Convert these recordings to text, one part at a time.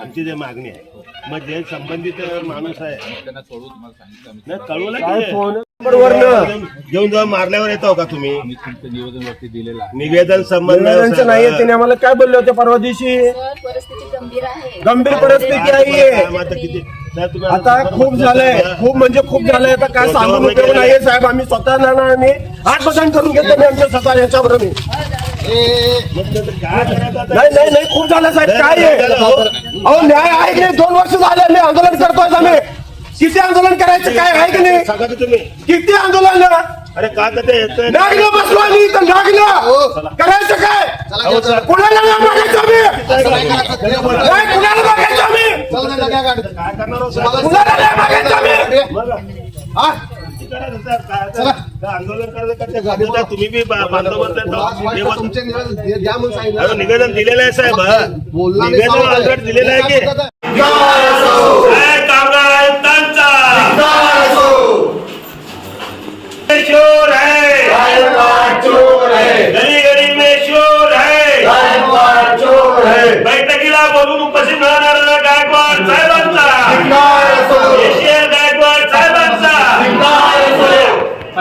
आमची जे मागणी आहे. मग जे संबंधित माणूस आहे. त्यांना कळवू तुम्हाला सांगितलं आम्ही नाही कळवलं की घेऊन जाऊन मारल्यावर येतो का तुम्ही? आम्ही तुमचं निवेदन वरती दिलेलं आहे. निवेदन संबंध नाहीये त्याने आम्हाला काय बोलले होते परवा दिवशी? सर परिस्थिती गंभीर आहे. गंभीर परिस्थिती आहे. आता किती? सर, तुम्ही आता खूप झालंय. खूप म्हणजे खूप झालंय. आता काय सांगून उपयोग नाहीये साहेब. आम्ही स्वतः ना आम्ही आठ बदल करून घेतो मी आमच्या स्वतः याच्यावर मी. नाही नाही नाही खूप झालं साहेब काय आहे? अहो न्याय आहे की नाही? दोन वर्ष झाले मी आंदोलन करतोय आम्ही. किती आंदोलन करायचं काय आहे की नाही? सांगा की तुम्ही. किती आंदोलन? अरे का तर ते येतंय? ना? नागलं बसलो आम्ही इथं नागलं करायचं काय? सर, कुणाला नाही मागायचं आम्ही? नाही, कुणाला मागायचं आम्ही? काय करणार हो? कुणाला नाही मागायचं आम्ही. आंदोलन तुम्ही बी निवेदन दिलेलं आहे साहेब. निवेदन दिलेलं आहे की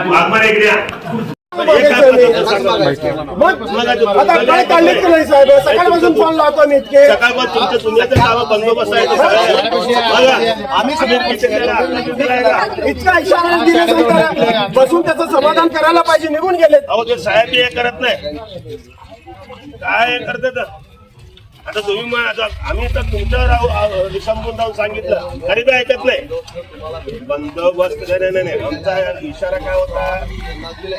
वाघमारे इकडे या. काय पद्धत सांगा. मग आता काय काढलेत की नाही साहेब सकाळपासून फोन लावतो मी इतके सकाळपासून तुमच्या तुम्ही गावा बंदोबस्त आहे ते सगळं. बघा, आम्ही सगळे पैसे राहिला? इतका इशारा दिले. बसून त्याचं समाधान करायला पाहिजे निघून गेलेत अहो ते साहेब हे करत नाही काय करते तर आता तुम्ही मग आता आम्ही तर तुमच्यावर आहो- जाऊन सांगितलं. तरी ते ऐकत नाही. बंदोबस्त नाही नाही, नाही आमचा इशारा काय होता?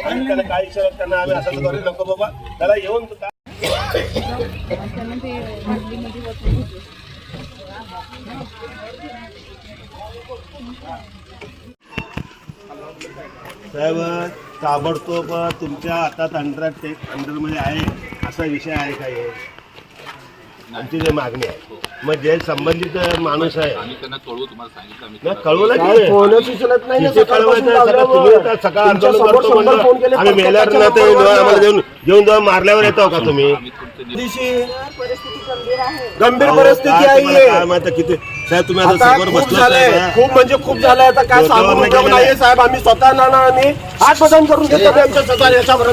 आणि त्याला काय इशारा त्यांना आम्ही असं करू नको बाबा. त्याला येऊन साहेब ताबडतोब तुमच्या हातात अंडर अंडरमध्ये आहे. असा विषय आहे काय आमची जे मागणी आहे. मग जे संबंधित माणूस आहे. आम्ही त्यांना कळवू तुम्हाला सांगितलं आम्ही ना कळवलं काय की फोनच उचलत नाही किती कळवायचं आहे? सगळं तुम्ही आता सकाळ तुमच्या आंदोलन समोर करतो शंभर फोन केले म्हणलं. आम्ही प्रत्येकाच्या मेल्यावर ना ते नंबरवर आम्हाला घेऊन घेऊन जाऊन मारल्यावर येतो का तुम्ही? आम्ही तुमचं निवेदन दिवशी सर परिस्थिती गंभीर आहे गंभीर अहो, परिस्थिती काय तुम्हाला काय आहे माहिती किती साहेब तुम्ही आता आता समोर खूप बसलो झालंय. खूप म्हणजे खूप झालंय. आता काय डोक्यावर सांगून नाही उपयोग गेलेलं नाहीये साहेब. आम्ही स्वतः ना ना आम्ही आठ बदल करून घेतो आमच्या स्वतः याच्यावर?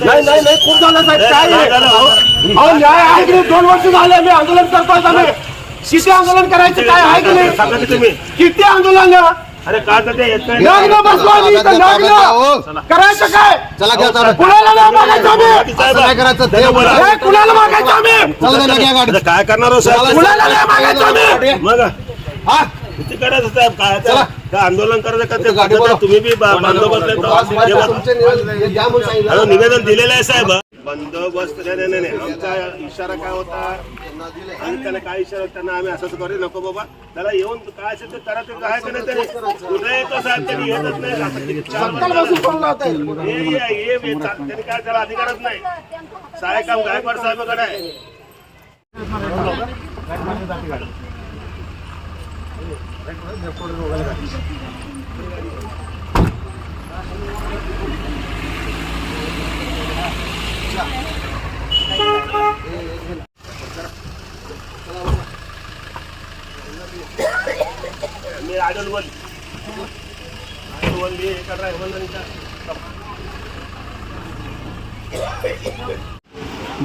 नाही नाही नाही खूप झालं साहेब. काय अहो? आहे? अहो न्याय आहे की नाही? दोन वर्ष झाले मी आंदोलन करतोय आम्ही. किती आंदोलन करायचं काय आहे की सांगा नाही की तुम्ही. किती आंदोलन अरे का तर ते येत नाही? नागलं बसलो आम्ही इथं नागलं करायचं काय? चला घ्या चला. कुणाला नाही मागायचं आम्ही? करायचं. बोला. कुणाला मागायचं आम्ही? चला त्यांना घ्या गाडी आता काय करणार हो साहेब? कुणाला नाही मागायचं आम्ही? मग? हा? किती करायचं साहेब? काय चला. काय आंदोलन करायचं का ते? गाडी पद्धत आहे? बोला. तुम्ही बी बा- बंदोबस्त आहे तर हे बघा. तुमचे निवेदन हे द्या म्हणून सांगितलं. अरे निवेदन दिलेलं आहे साहेब. बंदोबस्त नाही नाही, नाही. आमचा इशारा काय होता? आणि त्याला काय इशारा त्यांना आम्ही असंच करू. नको बाबा. त्याला येऊन काय असेल ते करा ते काय का नाही तरी येतो त्यांनी येतच नाही. त्यांनी काय त्याला अधिकारच नाही. साहेब काम गायकवाड साहेबाकडे आहे.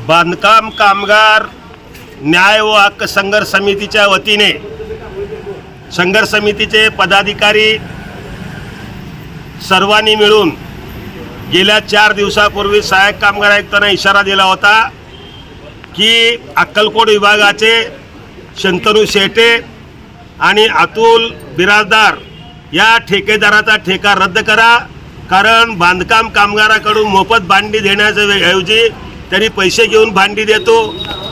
बांधकाम कामगार न्याय व हक्क संघर्ष समितीच्या वतीने संघर्ष समितीचे पदाधिकारी सर्वांनी मिळून गेल्या चार दिवसापूर्वी सहाय्यक कामगार आयुक्तांना इशारा दिला होता की अक्कलकोट विभागाचे शंतनू शेटे आणि अतुल बिराजदार या ठेकेदाराचा ठेका रद्द करा कारण बांधकाम कामगाराकडून मोफत भांडी देण्याच्या ऐवजी त्यांनी पैसे घेऊन भांडी देतो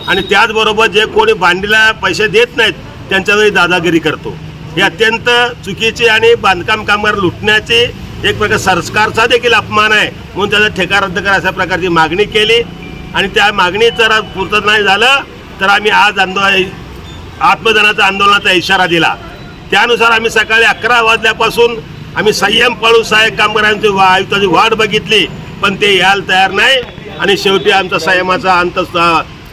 आणि त्याचबरोबर जे कोणी भांडीला पैसे देत नाहीत त्यांच्यावेळी दादागिरी करतो. हे अत्यंत चुकीची आणि बांधकाम कामगार लुटण्याची एक प्रकार संस्कारचा देखील अपमान आहे. म्हणून त्याचा ठेका रद्द करा अशा प्रकारची मागणी केली. आणि त्या मागणी जर पूर्तता नाही झालं तर आम्ही आज आंदोलन आत्मदानाचा आंदोलनाचा इशारा दिला. त्यानुसार आम्ही सकाळी अकरा वाजल्यापासून आम्ही संयम पाळून सहाय्यक कामगारांची वा आयुक्ताची वाट बघितली. पण ते यायला तयार नाही. आणि शेवटी आमचा संयमाचा अंत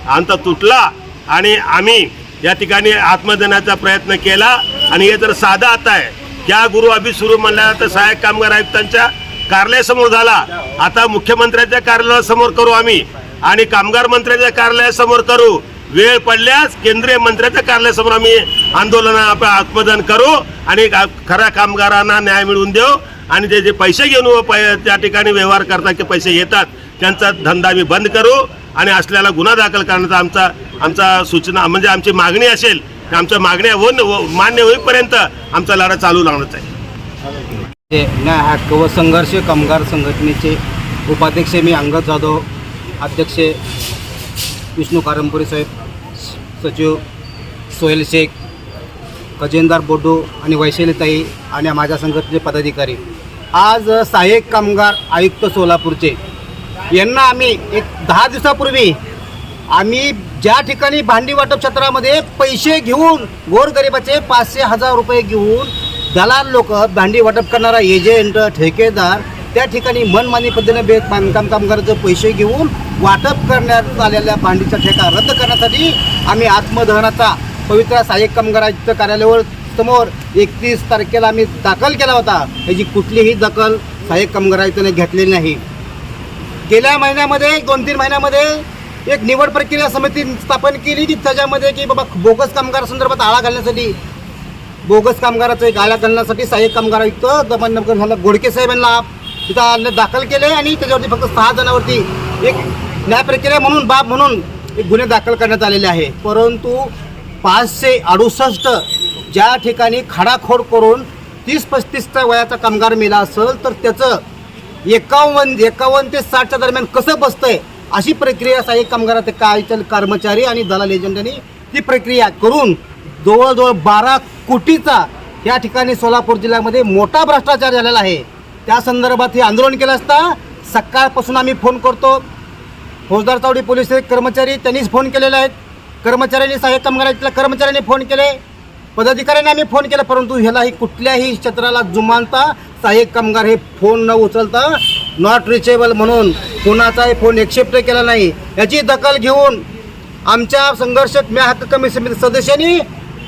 अंत तुटला. आणि आम्ही या ठिकाणी आत्मदानाचा प्रयत्न केला. आणि हे जर साधा आता आहे. त्या गुरु अभि सुरू म्हणल्या तर सहाय्यक कामगार आयुक्तांच्या कार्यालयासमोर झाला. आता मुख्यमंत्र्यांच्या कार्यालयासमोर करू आम्ही. आणि कामगार मंत्र्यांच्या कार्यालयासमोर करू. वेळ पडल्यास केंद्रीय मंत्र्याच्या कार्यालयासमोर आम्ही आंदोलन आत्मदान करू. आणि खऱ्या कामगारांना न्याय मिळवून देऊ. आणि ते जे पैसे घेऊन त्या ठिकाणी व्यवहार करतात ते पैसे येतात. त्यांचा धंदा आम्ही बंद करू. आणि असलेला गुन्हा दाखल करण्याचा आमचा आमचा सूचना म्हणजे आमची मागणी असेल आमच्या मागण्या होऊन हो- मान्य होईपर्यंत आमचा लढा चालू लागणार आहे. ते न्याय हक्क व संघर्ष कामगार संघटनेचे उपाध्यक्ष मी अंगद जाधव अध्यक्ष विष्णू कारंपुरी साहेब सचिव सोहेल शेख गजेंदार बोडो आणि वैशालीताई आणि माझ्या संघटनेचे पदाधिकारी. आज सहाय्यक कामगार आयुक्त सोलापूरचे. यांना आम्ही एक दहा दिवसापूर्वी आम्ही ज्या ठिकाणी भांडी वाटप क्षेत्रामध्ये पैसे घेऊन गोरगरिबाचे पाचशे हजार रुपये घेऊन दलाल लोक भांडी वाटप करणारा एजंट ठेकेदार त्या ठिकाणी मनमानी पद्धतीने बे बांधकाम कामगाराचे पैसे घेऊन वाटप करण्यात आलेल्या भांडीचा ठेका रद्द करण्यासाठी आम्ही आत्मदहनाचा पवित्र सहाय्यक कामगार आयुक्त कार्यालयावर समोर एकतीस तारखेला आम्ही दाखल केला होता. याची कुठलीही दखल सहाय्यक कामगार आयुक्ताने घेतलेली नाही. गेल्या महिन्यामध्ये दोन तीन महिन्यामध्ये एक निवड प्रक्रिया समिती स्थापन केली की त्याच्यामध्ये की बाबा बोगस कामगार संदर्भात आळा घालण्यासाठी बोगस कामगाराचं एक आळा घालण्यासाठी सहाय्यक कामगार आयुक्त दमनकर झाला गोडके साहेब यांना तिथं आणले- दाखल केले आणि त्याच्यावरती फक्त सहा जणांवरती एक न्याय प्रक्रिया म्हणून बाब म्हणून एक गुन्हे दाखल करण्यात आलेले आहे. परंतु पाचशे अडुसष्ट ज्या ठिकाणी खाडाखोड करून तीस पस्तीसच्या वयाचा कामगार मेला असेल तर त्याचं एकावन्न एकावन्न ते साठच्या दरम्यान कसं बसतंय अशी प्रक्रिया सहाय्यक कामगारात काय कर्मचारी आणि दलाल एजंटांनी ती प्रक्रिया करून जवळजवळ बारा कोटीचा या ठिकाणी सोलापूर जिल्ह्यामध्ये मोठा भ्रष्टाचार झालेला आहे. त्या संदर्भात हे आंदोलन केलं असता सकाळपासून आम्ही फोन करतो. फौजदार चावडी पोलीस कर्मचारी त्यांनीच फोन केलेले आहेत कर्मचाऱ्यांनी सहाय्यक कामगारातल्या कर्मचाऱ्यांनी फोन केले. पदाधिकाऱ्यांनी आम्ही फोन केला परंतु ह्यालाही कुठल्याही क्षेत्राला जुमानता सहाय्यक कामगार हे फोन न उचलता नॉट रिचेबल म्हणून कुणाचाही फोन एक्सेप्ट केला नाही. याची दखल घेऊन आमच्या संघर्ष म्या हक्क कमी समिती सदस्यांनी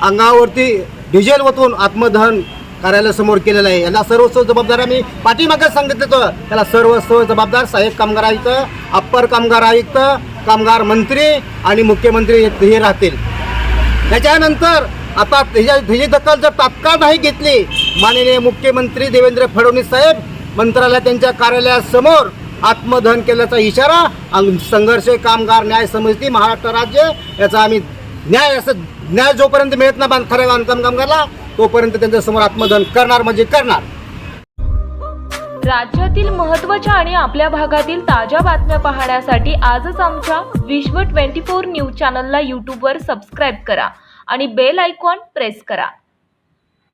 अंगावरती डिझेल वतून आत्मदहन कार्यालयासमोर केलेलं आहे. याला सर्वस्व जबाबदार आम्ही पाठीमागे सांगितलं होतं. त्याला सर्वस्व जबाबदार सहाय्यक कामगार आयुक्त अप्पर कामगार आयुक्त कामगार मंत्री आणि मुख्यमंत्री हे- राहतील. त्याच्यानंतर आता त्याच्या दखल जर तात्काळ नाही घेतली माननीय मुख्यमंत्री देवेंद्र फडणवीस साहेब मंत्रालय त्यांच्या कार्यालयासमोर आत्मदहन केल्याचा इशारा संघर्ष कामगार न्याय समिती महाराष्ट्र राज्य याचा आम्ही न्याय असं न्याय जोपर्यंत मिळत ना बांध खऱ्या बांधकाम कामगारला तोपर्यंत त्यांच्यासमोर आत्मदहन करणार म्हणजे करणार. राज्यातील महत्त्वाच्या आणि आपल्या भागातील ताज्या बातम्या पाहण्यासाठी आजच आमच्या विश्व 24 न्यूज चॅनलला यूट्यूबवर सबस्क्राईब करा आणि बेल आयकॉन प्रेस करा.